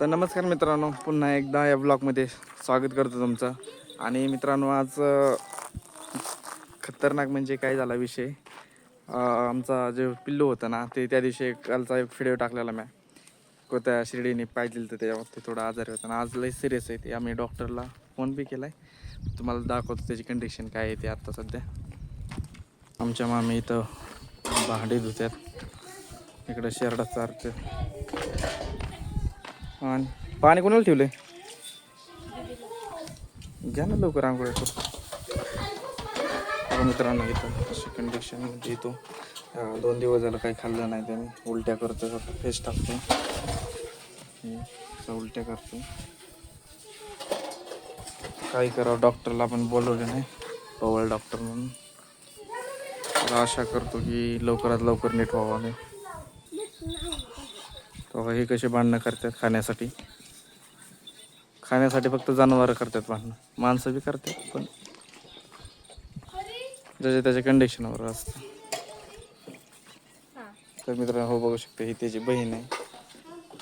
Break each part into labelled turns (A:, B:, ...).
A: तर नमस्कार मित्रांनो पुन्हा एकदा या ब्लॉगमध्ये स्वागत करतो तुमचं. आणि मित्रांनो आज खतरनाक म्हणजे काय झाला विषय? आमचा जे पिल्लू होतं ना ते त्या दिवशी कालचा एक व्हिडिओ टाकलेला मी. कोणत्या शिर्डीने पाहिजे तर त्याच्यावर ते थोडं आजारी होतं. आणि आज लई सिरियस आहे ते. आम्ही डॉक्टरला फोन बी केला आहे तुम्हाला दाखवतो त्याची कंडिशन काय आहे ते आत्ता सध्या. आमच्या मामी इथं भांडी धुत्यात. इकडं शेरडा चारते. आणि पाणी कोणाला ठेवलंय? घ्या ना लवकर आंघोळ बघा मित्रांनो इथं अशी कंडिशन म्हणजे येतो दोन दिवस झालं काही खाल्लं नाही त्याने. उलट्या करतो फेस टाकतो उलट्या करतो काही करावं डॉक्टरला पण बोलवलं नाही. पवळ डॉक्टर म्हणून. आशा करतो की लवकरात लवकर नीट व्हावं नाही तेव्हा हे कसे भांडणं करतात खाण्यासाठी? खाण्यासाठी फक्त जनावरं करतात भांडणं. माणसं बी करतात पण ज्याच्या त्याच्या कंडिशनवर असतं. तर मित्रांनो हो बघू शकता ही त्याची बहीण आहे.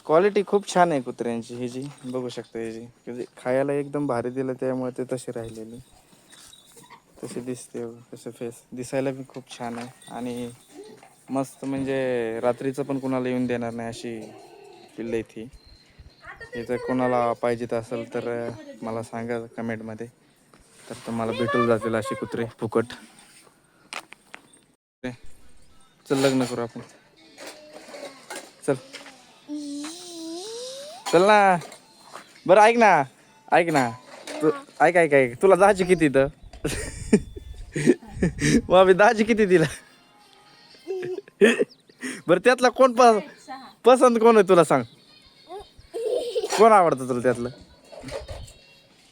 A: क्वालिटी खूप छान आहे कुत्र्यांची ही जी. बघू शकता ह्याची म्हणजे खायला एकदम भारी दिलं त्यामुळे ते तसे राहिलेले. तसे दिसते कसं फेस दिसायला बी खूप छान आहे. आणि मस्त म्हणजे रात्रीचं पण कुणाला येऊन देणार नाही अशी पिल्ल ती. हे जर कोणाला पाहिजेत असेल तर मला सांगा कमेंटमध्ये. तर तुम्हाला भेटून जातील अशी कुत्रे फुकट. चल लग्न करू आपण. चल. चल ना. बरं ऐक ना. ऐक ना. तू ऐक ऐक ऐक. तुला दहाची किती तर मग दहाची किती दिला? बरं त्यातला कोण पस पसंत कोण आहे तुला सांग? कोण आवडतं तुला त्यातलं?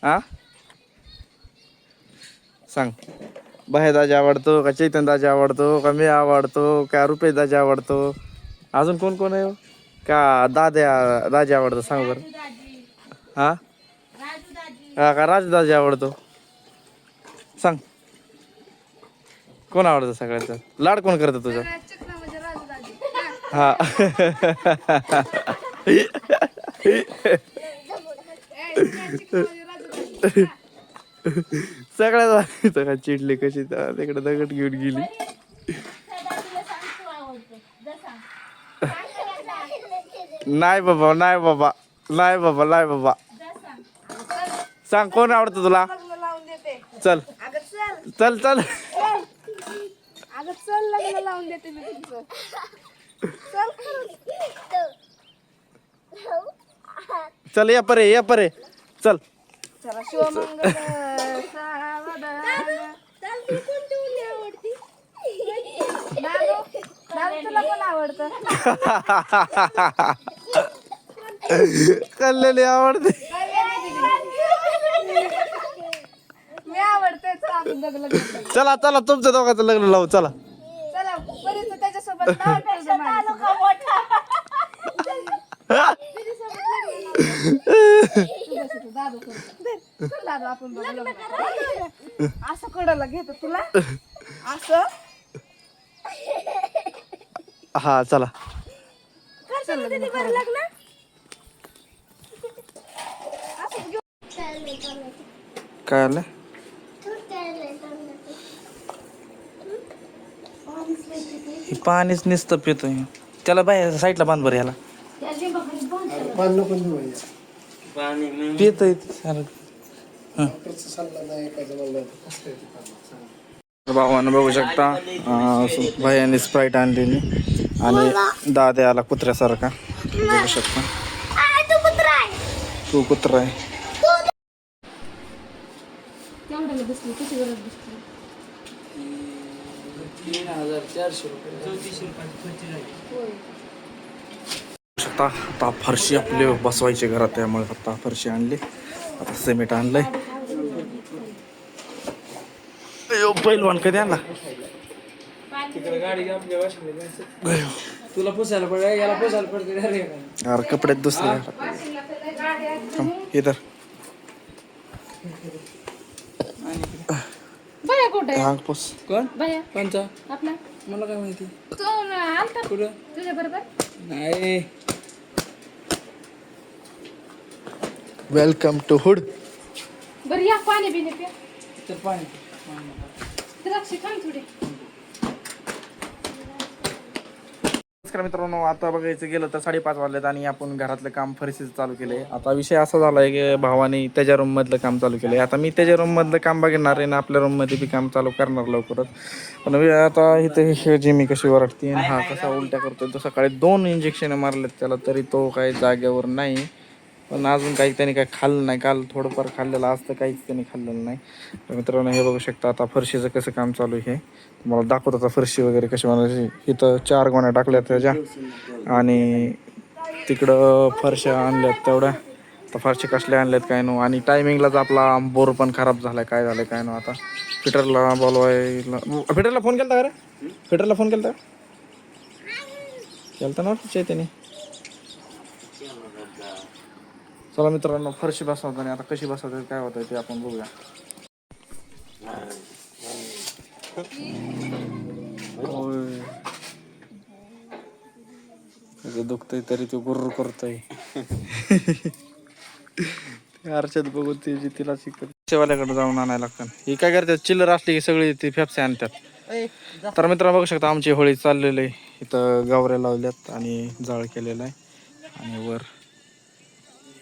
A: आ? सांग. बाहेर दाजी आवडतो का चैतन दाजी आवडतो का मी आवडतो का रुपेश दाजी आवडतो? अजून कोण कोण आहे हो? का दाद्या दाजी आवडतो? सांग बरं. हा हा का राजू दाजी आवडतो? सांग. कोण आवडतं सगळ्यात लाड कोण करतं तुझं? हा. सगळ्यात सगळ्या चिडली कशी तिकडे दगड घेऊन गेली. नाही बाबा नाही बाबा नाही बाबा नाही बाबा. सांग कोण आवडतं तुला? चल.
B: चल
A: चल. चल
B: लावून देते मी तुमचं चल
A: चल या परे या परे. चल.
B: चला शिवमंगल सावधान दादू दादू तुला पण आवडतं
A: कल्लेली आवडते.
B: मी आवडते. चला आपण लग्न करू.
A: चला चला तुमच्या दोघांचं लग्न लावू चला.
B: चला बरीच त्याच्यासोबत नाव ठेवलं माझं. तुझ्यासोबत दादू करतो. चल दादू आपण दोघं लग्न करू. असं कडला घेतो तुला. असं.
A: हा चला.
B: चल लग्न करू. असं घेऊ.
A: काय आलं? हे पाणीच नुसतं पितोय. त्याला बाहेर साईडला बांध बरं याला. पितोय भावानं बघू शकता. अं, भैयाने स्प्राईट आणलेली. आणि दाद्याला कुत्र्यासारखा. बघू शकता. तू कुत्रा आहे.
B: केवढ्याला बसली किती वेळात बसली
A: बघू शकता आता फरशी आपले बसवायचे घरात त्यामुळे आता फरशी आणली. आता सिमेंट आणलंय. अयो, पहिलवान कधी आणला.
C: तुला पुसायला पडेल याला पुसायला पडते अरे
A: कपड्यात दुसरे इधर
B: बया कुठे?
A: हांग पोस.
C: कोण?
B: बया
C: कोणचा?
B: आपला.
C: मला काय माहिती?
B: तो आलता.
C: कुठं?
B: तुझ्या बरोबर?
C: नाही.
A: वेलकम टू हुड
B: बरं या पाणी बिणी प्या.
C: तर पाणी.
B: द्राक्षे
A: नमस्कार मित्रांनो आता बघायचं गेलं तर साडेपाच वाजलेत आणि आपण घरातलं काम फरशीचं चालू केलंय. आता विषय असा झाला आहे की भावाने त्याच्या रूम मधलं काम चालू केलंय. आता मी त्याच्या रूम मधलं काम बघणार आहे ना आपल्या रूममध्ये बी काम चालू करणार लवकरच. पण आता इथे जिमी मी कशी वरटते हा कसा उलट्या करतोय. तो सकाळी दोन इंजेक्शन मारलेत त्याला तरी तो काही जागेवर नाही. पण अजून काही त्याने काय खाल्लं नाही. काल थोडंफार खाल्लेलं असतं काहीच त्याने खाल्लेलं नाही. तर मित्रांनो हे बघू शकता आता फरशीचं कसं काम चालू आहे तुम्हाला दाखवत आता फरशी वगैरे कशी बनवायची इथं चार गोण्या टाकल्या त्याच्या. आणि तिकडं फरशा आणल्यात तेवढ्या. तर फरशी कसल्या आणल्यात काय नो आणि टायमिंगलाच आपला बोर पण खराब झालाय. काय झालंय काय नो आता. फिटरला बोलवायला फिटरला फोन केलता का रे? फिटरला फोन केलता केलता ना चैतन्य. चला मित्रांनो फरशी बसवताना आता कशी बसवतात काय होतं ते आपण बघूया. होय. दुखतंय तरी तो गुर्र करतोय. ते अर्षद बघून ते जी तिला शिकत शेवाल्याकडे जाऊन आणायला लागतं. ही काय करतात? चिल्लर असली की सगळी ती फेपसे आणतात. तर मित्रांनो बघू शकता आमची होळी चाललेली आहे. इथं गावऱ्या लावल्यात आणि जाळ केलेला आहे. आणि वर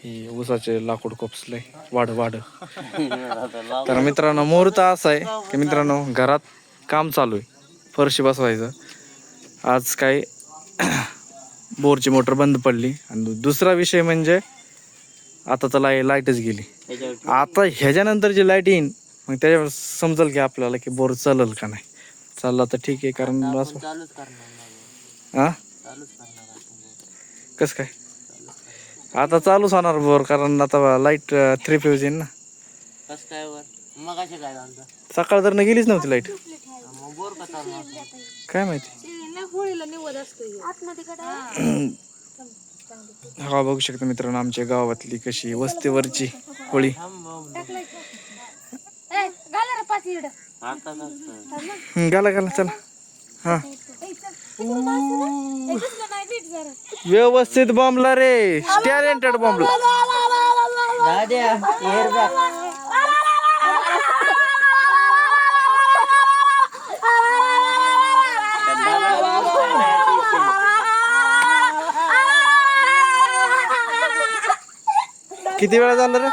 A: ही ऊसाचे लाकूड कोपसले वाढ वाढ. तर मित्रांनो मुहूर्त असा आहे की मित्रांनो घरात काम चालू आहे. फरशी बसवायचं. आज काय बोरची मोटर बंद पडली. आणि दुसरा विषय म्हणजे आता तर लाई लाईटच गेली. आता ह्याच्यानंतर जी लाइट येईन मग त्याच्यावर समजेल की आपल्याला की बोर चालेल का नाही. चालला तर ठीक आहे कारण बस हा कसं काय? आता चालूच होणार बोर कारण आता लाइट थ्री फ्यूज येईन ना.
D: कस काय वर मग असे काय झालं
A: सकाळ तर गेलीच नव्हती लाइट
D: मग बोर
A: काय माहिती?
B: होळीला निवड असतो
A: हा. बघू शकता मित्रांनो आमच्या गावातली कशी वस्तीवरची होळी. गाला गाला चला. हा. व्यवस्थित बॉम्बला रे. टॅलेंटेड बॉम्बला
D: दाद्या
A: किती वेळा झालं रे?